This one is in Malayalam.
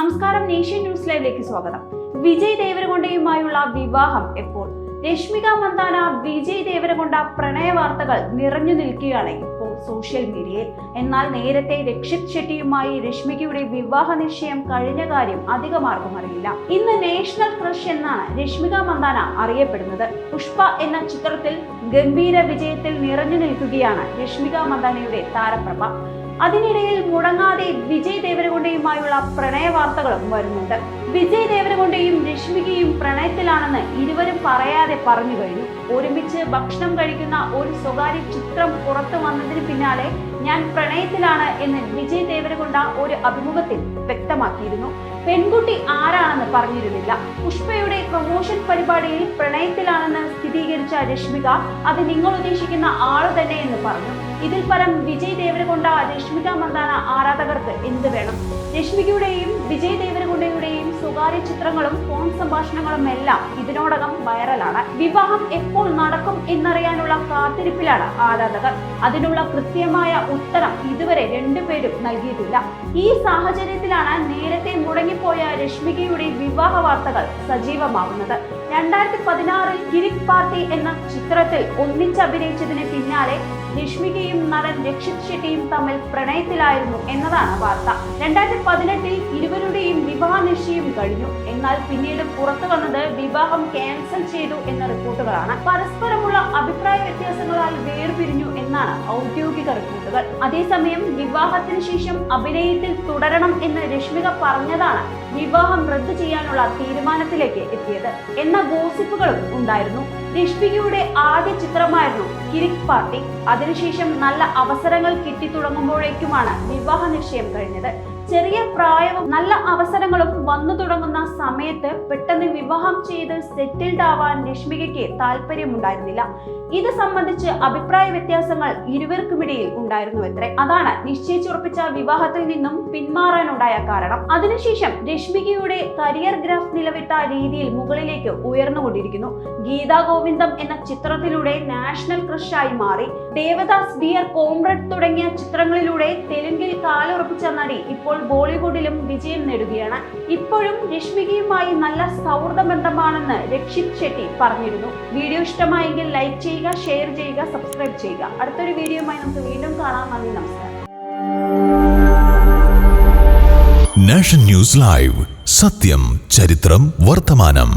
നേഷ്യൻ ന്യൂസ് ലൈവിലേക്ക് സ്വാഗതം. വിജയ് ദേവരകൊണ്ടയുമായുള്ള വിവാഹം എപ്പോൾ? രശ്മിക മന്ദാന വിജയ് ദേവരകൊണ്ട പ്രണയ വാർത്തകൾ നിറഞ്ഞു നിൽക്കുകയാണ് ഇപ്പോൾ സോഷ്യൽ മീഡിയയിൽ. എന്നാൽ നേരത്തെ രക്ഷിത് ഷെട്ടിയുമായി രശ്മികയുടെ വിവാഹ നിശ്ചയം കഴിഞ്ഞ കാര്യം അധികം ആർക്കും അറിയില്ല. ഇന്ന് നാഷണൽ ക്രഷ് എന്നാണ് രശ്മിക മന്ദാന അറിയപ്പെടുന്നത്. പുഷ്പ എന്ന ചിത്രത്തിൽ ഗംഭീര വിജയത്തിൽ നിറഞ്ഞു നിൽക്കുകയാണ് രശ്മിക മന്ദാനയുടെ താരപ്രഭ. അതിനിടയിൽ മുടങ്ങാതെ വിജയ് ദേവരകൊണ്ടയുമായുള്ള പ്രണയ വാർത്തകളും വരുന്നുണ്ട്. വിജയ് ദേവരകൊണ്ടയും രശ്മികയും പ്രണയത്തിലാണെന്ന് ഇരുവരും പറയാതെ പറഞ്ഞു കഴിഞ്ഞു. ഒരുമിച്ച് ഭക്ഷണം കഴിക്കുന്ന ഒരു സ്വകാര്യ ചിത്രം പുറത്തു വന്നതിന് പിന്നാലെ ഞാൻ പ്രണയത്തിലാണ് എന്ന് വിജയ് ദേവരകൊണ്ട ഒരു അഭിമുഖത്തിൽ വ്യക്തമാക്കിയിരുന്നു. പെൺകുട്ടി ആരാണെന്ന് പറഞ്ഞിരുന്നില്ല. പുഷ്പയുടെ പ്രൊമോഷൻ പരിപാടിയിൽ പ്രണയത്തിലാണെന്ന് സ്ഥിരീകരിച്ച രശ്മിക അത് നിങ്ങൾ ഉദ്ദേശിക്കുന്ന ആൾ തന്നെ എന്ന് പറഞ്ഞു. ഇതിൽ പരം വിജയ് ദേവരകൊണ്ട രശ്മിക മന്ദാന ആരാധകർക്ക് എന്ത് വേണം? രശ്മികയുടെയും വിജയ് ദേവരകൊണ്ടയുടെയും സ്വകാര്യ ചിത്രങ്ങളും ഫോൺ സംഭാഷണങ്ങളും എല്ലാം ഇതിനോടകം വൈറലാണ്. വിവാഹം എപ്പോൾ നടക്കും എന്നറിയാനുള്ള കാത്തിരിപ്പിലാണ് ആരാധകർ. അതിനുള്ള കൃത്യമായ ഉത്തരം ഇതുവരെ രണ്ടുപേരും നൽകിയിട്ടില്ല. ഈ സാഹചര്യത്തിലാണ് നേരത്തെ മുടങ്ങിപ്പോയ രശ്മികയുടെ വിവാഹ വാർത്തകൾ സജീവമാകുന്നത്. രണ്ടായിരത്തി പതിനാറിൽ കിരിക് പാർട്ടി എന്ന ചിത്രത്തിൽ ഒന്നിച്ചഭിനയിച്ചതിന് പിന്നാലെ രശ്മികയും നടൻ രക്ഷിത് ഷെട്ടിയും തമ്മിൽ പ്രണയത്തിലായിരുന്നു എന്നതാണ് വാർത്ത. രണ്ടായിരത്തി പതിനെട്ടിൽ ഇരുവരുടെയും വിവാഹ നിശ്ചയം കഴിഞ്ഞു. എന്നാൽ പിന്നീട് പുറത്തു വന്നത് വിവാഹം ക്യാൻസൽ ചെയ്തു എന്ന റിപ്പോർട്ടുകളാണ്. പരസ്പരമുള്ള അഭിപ്രായ വ്യത്യാസങ്ങളാൽ വേർപിരിഞ്ഞു എന്നാണ് ഔദ്യോഗിക റിപ്പോർട്ടുകൾ. അതേസമയം വിവാഹത്തിന് ശേഷം അഭിനയത്തിൽ തുടരണം എന്ന് രശ്മിക പറഞ്ഞതാണ് വിവാഹം റദ്ദു ചെയ്യാനുള്ള തീരുമാനത്തിലേക്ക് എത്തിയത്. എന്ന ഗോസിപ്പുകളും ഉണ്ടായിരുന്നു. രശ്മികയുടെ ആദ്യ ചിത്രമായിരുന്നു കിരിക് പാർട്ടി. അതിനുശേഷം നല്ല അവസരങ്ങൾ കിട്ടി തുടങ്ങുമ്പോഴേക്കുമാണ് വിവാഹ നിശ്ചയം കഴിഞ്ഞത്. ചെറിയ പ്രായവും നല്ല അവസരങ്ങളും വന്നു തുടങ്ങുന്ന സമയത്ത് പെട്ടെന്ന് വിവാഹം ചെയ്ത് സെറ്റിൽഡ് ആവാൻ രശ്മികയ്ക്ക് താല്പര്യമുണ്ടായിരുന്നില്ല. ഇത് സംബന്ധിച്ച് അഭിപ്രായ വ്യത്യാസങ്ങൾ ഇരുവർക്കുമിടയിൽ ഉണ്ടായിരുന്നു എത്ര. അതാണ് നിശ്ചയിച്ചുറപ്പിച്ച വിവാഹത്തിൽ നിന്നും പിന്മാറാനുണ്ടായ കാരണം. അതിനുശേഷം രശ്മികയുടെ കരിയർ ഗ്രാഫ് നിലവിട്ട രീതിയിൽ മുകളിലേക്ക് ഉയർന്നുകൊണ്ടിരിക്കുന്നു. ഗീതാ ഗോവിന്ദം എന്ന ചിത്രത്തിലൂടെ നാഷണൽ ക്രഷായി മാറി. ദേവദാസ് ഡിയർ കോംറഡ് തുടങ്ങിയ ചിത്രങ്ങളിലൂടെ തെലുങ്കിൽ കാലുറപ്പിച്ച നടി ഇപ്പോൾ ബോളിവുഡിലും വിജയം നേടുകയാണ്. ഇപ്പോഴും രശ്മികയുമായി നല്ല സൗഹൃദ ബന്ധമാണെന്ന് രക്ഷിത് ഷെട്ടി പറഞ്ഞിരുന്നു. വീഡിയോ ഇഷ്ടമായെങ്കിൽ ലൈക്ക് ചെയ്യുക ഷെയർ ചെയ്യുക സബ്സ്ക്രൈബ് ചെയ്യുക. അടുത്തൊരു വീഡിയോയുമായി നമുക്ക് വീണ്ടും കാണാം. നന്ദി നമസ്കാരം. നാഷൻ ന്യൂസ് ലൈവ് സത്യം ചരിത്രം വർത്തമാനം